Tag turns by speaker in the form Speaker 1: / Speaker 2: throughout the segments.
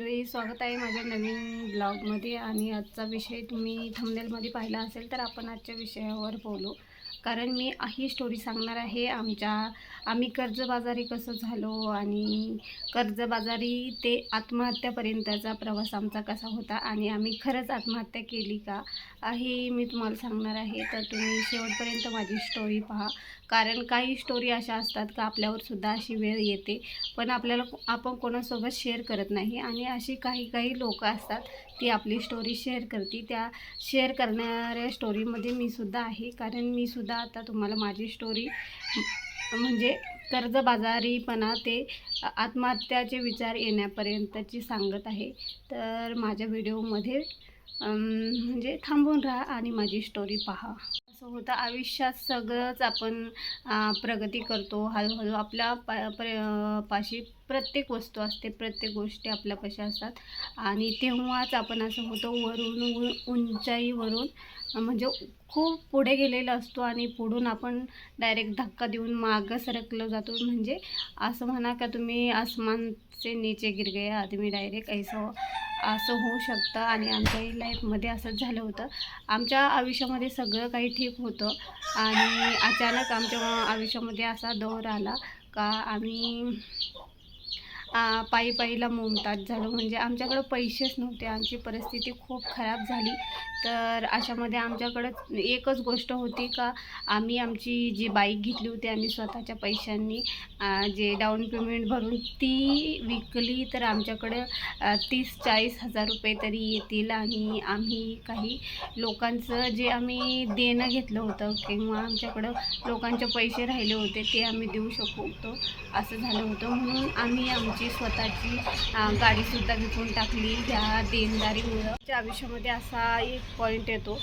Speaker 1: मंडळी स्वागत आहे माझ्या नवीन ब्लॉगमध्ये आणि आजचा विषय तुम्ही थंबनेलमध्ये पाहिला असेल तर आपण आजच्या विषयावर बोलू. कारण मी ही स्टोरी सांगणार आहे आमच्या आम्ही कर्जबाजारी कसं झालो आणि कर्जबाजारी ते आत्महत्यापर्यंतचा प्रवास आमचा कसा होता आणि आम्ही खरंच आत्महत्या केली का हे मी तुम्हाला सांगणार आहे. तर तुम्ही शेवटपर्यंत माझी स्टोरी पहा. कारण काही स्टोरी अशा असतात का आपल्यावर सुद्धा अशी वेळ येते. पण आपल्याला आपण कोणासोबत शेअर करत नाही. आणि अशी काही काही लोकं असतात ती आपली स्टोरी शेअर करते. त्या शेअर करणाऱ्या स्टोरीमध्ये मी सुद्धा आहे. कारण मी सुद्धा आता तुम्हाला माझी स्टोरी म्हणजे कर्जबाजारीपणा ते आत्महत्याचे विचार येण्यापर्यंतची सांगत आहे. तर माझ्या व्हिडिओमध्ये म्हणजे थांबून राहा आणि माझी स्टोरी पहा. असं होतं. आयुष्यात सगळंच आपण प्रगती करतो. हळूहळू आपल्या पा प्र पाशी प्रत्येक वस्तू असते. प्रत्येक गोष्टी आपल्यापाशी असतात. आणि तेव्हाच आपण असं होतो वरून उ- उंचाईवरून म्हणजे खूप पुढे गेलेला असतो आणि पुढून आपण डायरेक्ट धक्का देऊन मागं सरकलो जातो. म्हणजे असं म्हणा का तुम्ही आसमानचे नीचे गिर गया आदमी डायरेक्ट ऐसं असं होऊ शकतं. आणि आमच्याही लाईफमध्ये असंच झालं होतं. आमच्या आयुष्यामध्ये सगळं काही ठीक होतं. आणि अचानक आमच्या आयुष्यामध्ये असा दौर आला का आम्ही पायी पायीला मुमताज झालो. म्हणजे आमच्याकडं पैसेच नव्हते. आमची परिस्थिती खूप खराब झाली. तर अशामध्ये आमच्याकडं एकच गोष्ट होती का आम्ही आमची जी बाईक घेतली होती आम्ही स्वतःच्या पैशांनी जे डाऊन पेमेंट भरून ती विकली तर आमच्याकडं तीस चाळीस हजार रुपये तरी येतील आणि आम्ही काही लोकांचं जे आम्ही देणं घेतलं होतं किंवा आमच्याकडं लोकांचे पैसे राहिले होते ते आम्ही देऊ शकतो असं झालं होतं. म्हणून आम्ही आमची स्वतःची गाडीसुद्धा विकून टाकली ह्या देणदारीमुळं. आयुष्यामध्ये असा एक पॉईंट येतो.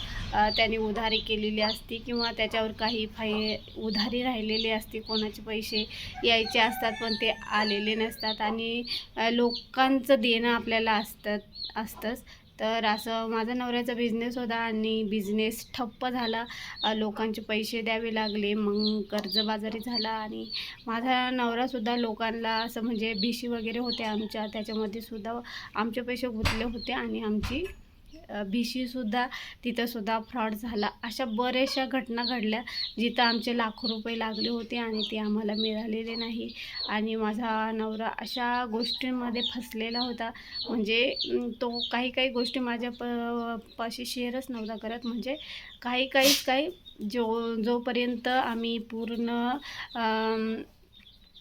Speaker 1: त्याने उधारी केलेली असती किंवा त्याच्यावर काही फाय उधारी राहिलेली असते कोणाचे पैसे यायचे असतात पण ते आलेले नसतात आणि लोकांचं देणं आपल्याला असतं असतंच. तर असं माझा नवऱ्याचा बिझनेस होता आणि बिझनेस ठप्प झाला. लोकांचे पैसे द्यावे लागले मग कर्जबाजारी झाला आणि माझा नवरासुद्धा लोकांना असं म्हणजे भीशी वगैरे होते आमच्या. त्याच्यामध्ये सुद्धा आमचे पैसे गुंतले होते आणि आमची भिशीसुद्धा तिथंसुद्धा फ्रॉड झाला. अशा बऱ्याचशा घटना घडल्या जिथं आमचे लाखो रुपये लागले होते आणि ते आम्हाला मिळालेले नाही. आणि माझा नवरा अशा गोष्टींमध्ये फसलेला होता. म्हणजे तो काही काही गोष्टी माझ्या प पाशी शेअरच नव्हता करत. म्हणजे काही काहीच काही जो जोपर्यंत आम्ही पूर्ण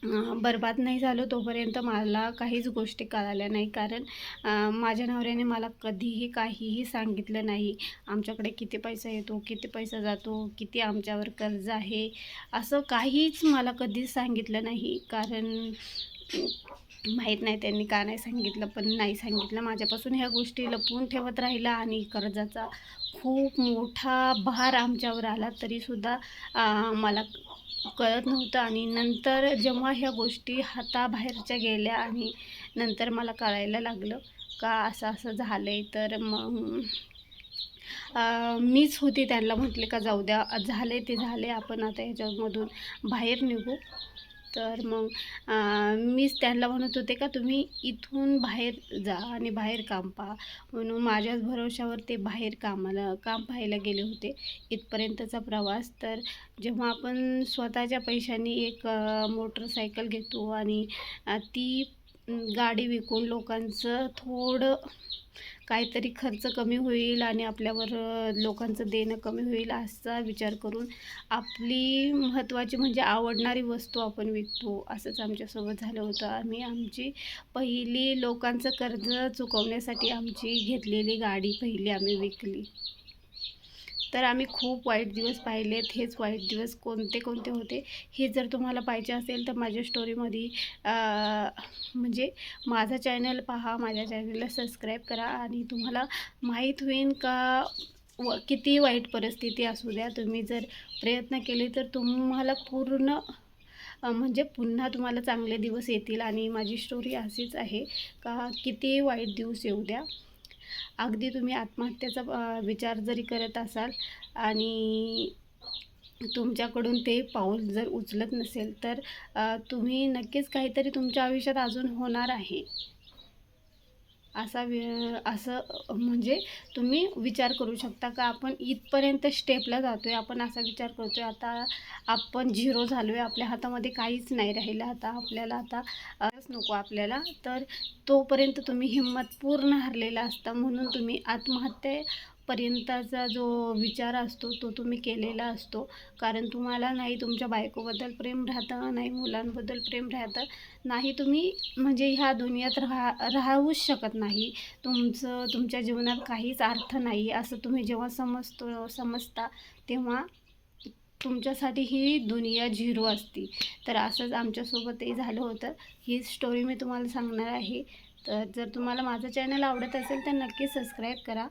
Speaker 1: बरबाद नाही झालो तोपर्यंत मला काहीच गोष्टी कळाल्या नाही. कारण माझ्या नवऱ्याने मला कधीही काहीही सांगितलं नाही. आमच्याकडे किती पैसा येतो किती पैसा जातो किती आमच्यावर कर्ज आहे असं काहीच मला कधीच सांगितलं नाही. कारण माहीत नाही त्यांनी का नाही सांगितलं पण नाही सांगितलं. माझ्यापासून ह्या गोष्टी लपवून ठेवत राहिला आणि कर्जाचा खूप मोठा भार आमच्यावर आला तरीसुद्धा मला कळत नव्हतं आणि नंतर जेव्हा ह्या गोष्टी हाताबाहेरच्या गेल्या आणि नंतर मला कळायला लागलं का असं असं झालं आहे तर मग मीच होती त्यांना म्हटले का जाऊ द्या झाले ते झाले आपण आता ह्याच्यामधून बाहेर निघू. तर मग मीच त्यांना म्हणत होते का तुम्ही इथून बाहेर जा आणि बाहेर काम पहा. म्हणून माझ्याच भरोशावर ते बाहेर कामाला काम पाहायला गेले होते. इथपर्यंतचा प्रवास. तर जेव्हा आपण स्वतःच्या पैशांनी एक मोटरसायकल घेतो आणि ती गाडी विकून लोकांचं थोडं काहीतरी खर्च कमी होईल आणि आपल्यावर लोकांचं देणं कमी होईल असा विचार करून आपली महत्त्वाची म्हणजे आवडणारी वस्तू आपण विकतो असंच आमच्यासोबत झालं होतं. आम्ही आमची पहिली लोकांचं कर्ज चुकवण्यासाठी आमची घेतलेली गाडी पहिली आम्ही विकली. तर आम्ही खूप वाईट दिवस पाहिलेत हेच वाईट दिवस कोणते कोणते होते हे जर तुम्हाला पाहिजे असेल तर माझ्या स्टोरीमध्ये म्हणजे माझा चॅनल पहा माझ्या चॅनलला सबस्क्राईब करा आणि तुम्हाला माहीत होईल का व किती वाईट परिस्थिती असू द्या. तुम्ही जर प्रयत्न केले तर तुम्हाला पूर्ण म्हणजे पुन्हा तुम्हाला चांगले दिवस येतील आणि माझी स्टोरी अशीच आहे का किती वाईट दिवस येऊ द्या. अगदी तुम्ही आत्महत्येचा विचार जरी करत असाल आणि तुमच्याकडून ते पाऊल जर उचलत नसेल तर तुम्ही नक्कीच काहीतरी तुमच्या आयुष्यात अजून होणार आहे. असा वि असं म्हणजे तुम्ही विचार करू शकता का? आपण इथपर्यंत स्टेपला जातो आहे आपण असा विचार करतो आहे आता आपण झिरो झालो आहे आपल्या हातामध्ये काहीच नाही राहिलं आता आपल्याला आता असंच नको आपल्याला. तर तोपर्यंत तुम्ही हिंमत पूर्ण हरलेला असता म्हणून तुम्ही पर्यंतचा जो विचार असतो तो तुम्ही केलेला असतो. कारण तुम्हाला नाही तुमच्या बायकोबद्दल प्रेम राहतं नाही मुलांबद्दल प्रेम राहतं. नाही तुम्ही म्हणजे ह्या दुनियात राहा राहूच शकत नाही. तुमचं तुमच्या जीवनात काहीच अर्थ नाही असं तुम्ही जेव्हा समजतो समजता तेव्हा तुमच्यासाठी ही दुनिया झिरो असती. तर असंच आमच्यासोबतही झालं होतं. ही स्टोरी मी तुम्हाला सांगणार आहे. तर जर तुम्हाला माझं चॅनल आवडत असेल तर नक्की सबस्क्राईब करा.